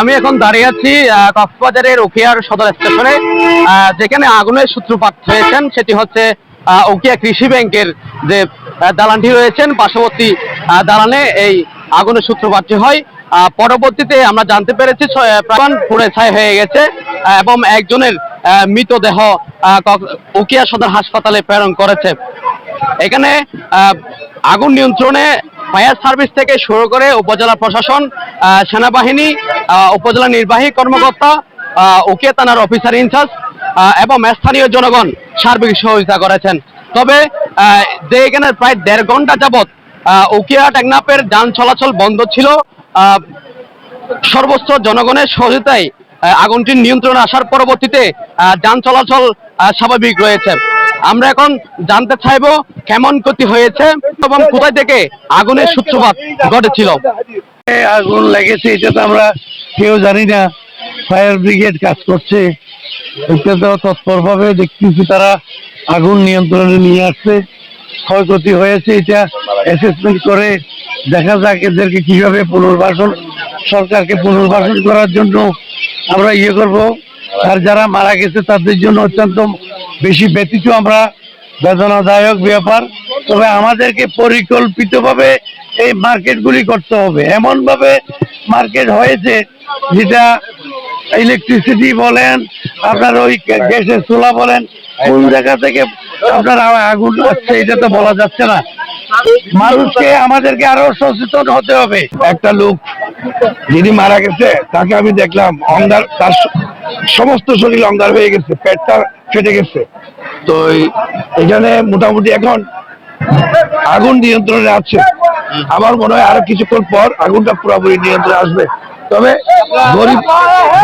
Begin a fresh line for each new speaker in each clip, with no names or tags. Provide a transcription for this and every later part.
আমি এখন দাঁড়িয়ে আছি কক্সবাজারের উকিয়ার সদর স্টেশনে যেখানে আগুনের সূত্রপাত হয়েছেন সেটি হচ্ছে উকিয়া কৃষি ব্যাংকের যে দালানটি রয়েছেন, পার্শ্ববর্তী দালানে এই আগুনের সূত্রপাতটি হয়। পরবর্তীতে আমরা জানতে পেরেছি প্রাণ পুড়ে ছাই হয়ে গেছে এবং একজনের মৃতদেহ উকিয়া সদর হাসপাতালে প্রেরণ করেছে। এখানে আগুন নিয়ন্ত্রণে ফায়ার সার্ভিস থেকে শুরু করে উপজেলা প্রশাসন সেনাবাহিনী উপজেলা নির্বাহী কর্মকর্তা উকিয়া থানার অফিসার ইনচার্জ এবং স্থানীয় জনগণ সার্বিক সহযোগিতা করেছেন। তবে যে এখানে প্রায় দেড় ঘণ্টা যাবৎ উকিয়া টেকনাপের যান চলাচল বন্ধ ছিল সর্বস্ত জনগণের সহযোগিতায় আগুনটির নিয়ন্ত্রণে আসার পরবর্তীতে যান চলাচল স্বাভাবিক রয়েছে। আমরা এখন জানতে চাইব কেমন ক্ষতি হয়েছে এবং কোথায় থেকে আগুনের সূত্রপাত ঘটেছিল।
আগুন লেগেছে, এটা তো আমরা কেউ জানি না, ফায়ার ব্রিগেড কাজ করছে। তৎপরভাবে দেখতেছি তারা আগুন নিয়ন্ত্রণে নিয়ে আসছে। ক্ষয়ক্ষতি হয়েছে, এটা অ্যাসেসমেন্ট করে দেখা যাক এদেরকে কীভাবে পুনর্বাসন, সরকারকে পুনর্বাসন করার জন্য আমরা ইয়ে করব। আর যারা মারা গেছে, তাদের জন্য অত্যন্ত বেশি ব্যতীত আমরা বেদনাদায়ক ব্যাপার। তবে আমাদেরকে পরিকল্পিতভাবে এই মার্কেটগুলি করতে হবে। এমনভাবে মার্কেট হয়েছে যেটা ইলেকট্রিসিটি বলেন, আপনার ওই গ্যাসের চুলা বলেন, কোন জায়গা থেকে আপনার আগুন আসছে, এটা তো বলা যাচ্ছে না। মানুষকে, আমাদেরকে আরও সচেতন হতে হবে। একটা লোক যিনি মারা গেছে, তাকে আমি দেখলাম অঙ্গার তার সমস্ত শরীর অঙ্গার হয়ে গেছে, পেটটা ফেটে গেছে। তো এখানে মোটামুটি এখন আগুন নিয়ন্ত্রণে আছে। আমার মনে হয় আরও কিছুক্ষণ পর আগুনটা পুরোপুরি নিয়ন্ত্রণে আসবে। তবে গরিব,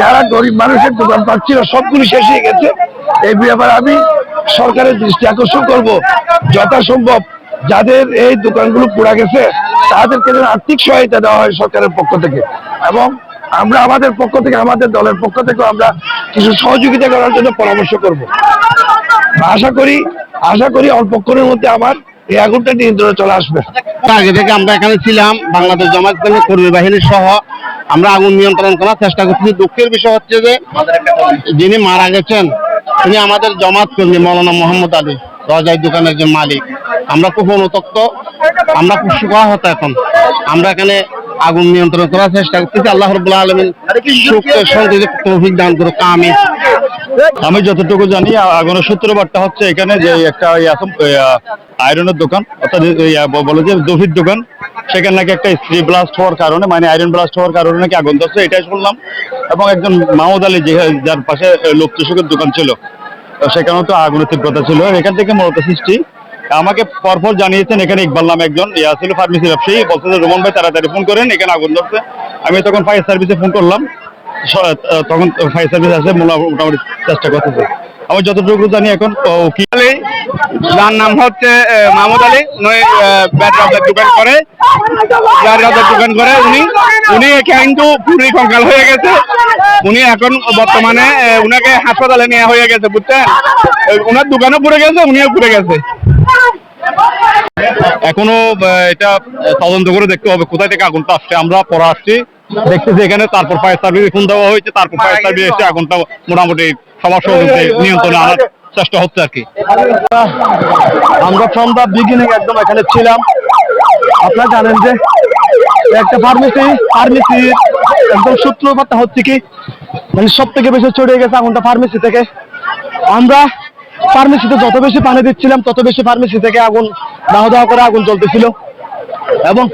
যারা গরিব মানুষের দোকান পাচ্ছিল, সবগুলি শেষ হয়ে গেছে। এই ব্যাপারে আমি সরকারের দৃষ্টি আকর্ষণ করব। যথাসম্ভব যাদের এই দোকানগুলো পুরা গেছে, তাদেরকে যেন আর্থিক সহায়তা দেওয়া হয় সরকারের পক্ষ থেকে। এবং আমরা আমাদের পক্ষ থেকে, আমাদের দলের পক্ষ থেকে আমরা কিছু সহযোগিতা করার জন্য পরামর্শ করব। আশা করি আশা করি অল্পক্ষণের মধ্যে আমার এই আগুনটা নিয়ন্ত্রণে চলে আসবে।
আগে থেকে আমরা এখানে ছিলাম, বাংলাদেশ ইসলামী কর্মী বাহিনী সহ আমরা আগুন নিয়ন্ত্রণ করার চেষ্টা করছি। দুঃখের বিষয় হচ্ছে যে, যিনি মারা গেছেন, তিনি আমাদের জমাত কর্মী মৌলানা মোহাম্মদ আলী, রজাই দোকানের যে মালিক। আমরা খুব অনুতপ্ত, আমরা খুব সুখাহত এখন। আমরা এখানে আগুন নিয়ন্ত্রণ করার চেষ্টা করতেছি। আল্লাহ রবুল্লাহ আলমিন সুখের সঙ্গে তৌফিক দান করুক। আমি
আমি যতটুকু জানি, আগুনের সূত্রপাতটা হচ্ছে এখানে যে একটা আয়রনের দোকান, অর্থাৎ বলে যে দফির দোকান সেখানে নাকি একটা স্ত্রী ব্লাস্ট হওয়ার কারণে মানে আয়রন ব্লাস্ট হওয়ার কারণে নাকি আগুন ধরছে, এটাই শুনলাম। এবং একজন মাহমুদ আলী যে যার পাশে লোক চুষকের দোকান ছিল সেখানেও তো আগুনের তীব্রতা ছিল। এখান থেকে মূলত সৃষ্টি। আমাকে পরপর জানিয়েছেন, এখানে ইকবাল নামে একজন, ইয়া ছিল ফার্মেসি ব্যবসায়ী, বলছে যে, রোমন ভাই, তাড়াতাড়ি ফোন করেন, এখানে আগুন ধরছে। আমি তখন ফায়ার সার্ভিসে ফোন করলাম। তখন ফায়ার সার্ভিস আসে মোটামুটি চেষ্টা করতেছে। আমি যতটুকু জানি এখন কি
যার নাম হচ্ছে মাহমুদ আলী। উনি ব্যাট করে। করে। উনি উনি কিন্তু পুরি কঙ্কাল হয়ে গেছে। উনি এখন বর্তমানে উনাকে হাসপাতালে হয়ে গেছে, বুঝছেন? দোকানও পুড়ে গেছে, উনিও পুড়ে গেছে।
এখনও এটা তদন্ত করে দেখতে হবে, কোথায় থেকে আগুনটা আসছে। আমরা পরে আসছি, দেখতেছি এখানে, তারপর ফায়ার সার্ভিস ফোন দেওয়া হয়েছে, তারপর ফায়ার সার্ভিস এসে আগুনটা মোটামুটি সবার সহযোগিতায় নিয়ন্ত্রণে আনার চেষ্টা হচ্ছে আর কি।
আমরা ফ্রম দা বিগিনিং একদম এখানে ছিলাম। আপনারা জানেন যে একটা ফার্মেসি ফার্মেসি একদম সূত্রপাতটা হচ্ছে কি মানে সব থেকে বেশি ছড়িয়ে গেছে আগুনটা ফার্মেসি থেকে। আমরা ফার্মেসিতে যত বেশি পানি দিচ্ছিলাম, তত বেশি ফার্মেসি থেকে আগুন, দাহ দাহ করে আগুন জ্বলতেছিল। এবং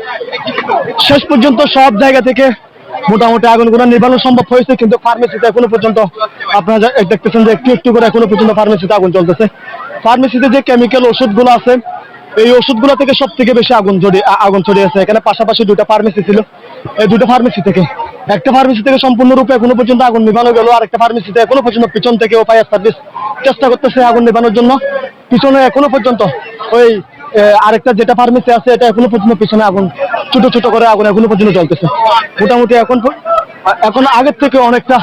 শেষ পর্যন্ত সব জায়গা থেকে মোটামুটি আগুনগুলো নির্বাণ সম্ভব হয়েছে, কিন্তু ফার্মেসিতে এখনও পর্যন্ত আপনারা দেখতেছেন যে একটু একটু করে এখনও পর্যন্ত ফার্মেসিতে আগুন চলতেছে ফার্মেসিতে যে কেমিক্যাল ওষুধগুলো আছে, এই ওষুধগুলো থেকে সব থেকে বেশি আগুন জড়িয়ে আ- আগুন ছড়িয়েছে। এখানে পাশাপাশি দুটো ফার্মেসি ছিল। এই দুটো ফার্মেসি থেকে। একটা ফার্মেসি থেকে সম্পূর্ণরূপে এখনও পর্যন্ত আগুন নিভানো গেল আর একটা ফার্মেসিতে এখনও পর্যন্ত পিছন থেকে ও ফায়ার সার্ভিস চেষ্টা করতেছে আগুন নিভানোর জন্য। পিছনে এখনও পর্যন্ত ওই আরেকটা যেটা ফার্মেসি আছে, এটা এখনও পর্যন্ত পিছনে আগুন, ছোট ছোট করে আগুন এখনও পর্যন্ত চলতেছে মোটামুটি এখন এখন আগের থেকে অনেকটা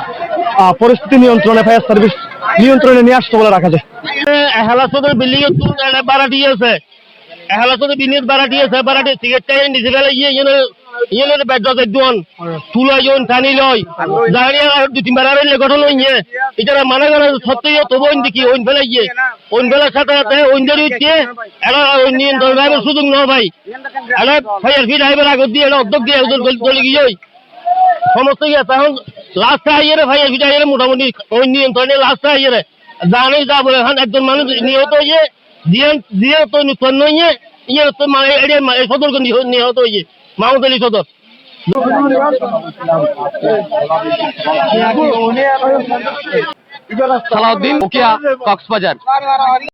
পরিস্থিতি নিয়ন্ত্রণে ফায়ার সার্ভিস নিয়ন্ত্রণে নিয়ে আসতে বলে রাখা যায়।
হেলাসদের বিল্ডিং এর তুল ভাড়া হেলাসদের বিনিয়োগ ভাড়া দিয়েছে ভাড়া গেলে ইয়ে ইয়ে তুলা টানি লয়। আর তিনবার আর ঘটনা হইছে এটা মানে গেল দেখি ওইন ফেলে গিয়ে ওইন ফেলার সাথে সাথে উঠছে। এরা ওই নিয়ন্ত্রণ ভাবে সুযোগ ন ভাই। এরা ফায়ার ফিট আইবার আগত দিয়ে, এরা উদ্যোগ দিয়ে চলে গিয়ে সমস্ত ইয়ে তখন লাস্টে আইয়ে ফায়ার ফিট আইয়ে মোটামুটি ওই নিয়ন্ত্রণে লাস্টে আইয়ে জানে যা বলে এখন একজন মানুষ নিহত হয়ে দিয়ে তো নিত্যন্ন হয়ে ইয়ে তো মানে এড়িয়ে সদরকে নিহত হয়ে মাহমুদ আলী সদর।
সালাউদ্দিন কক্সবাজার।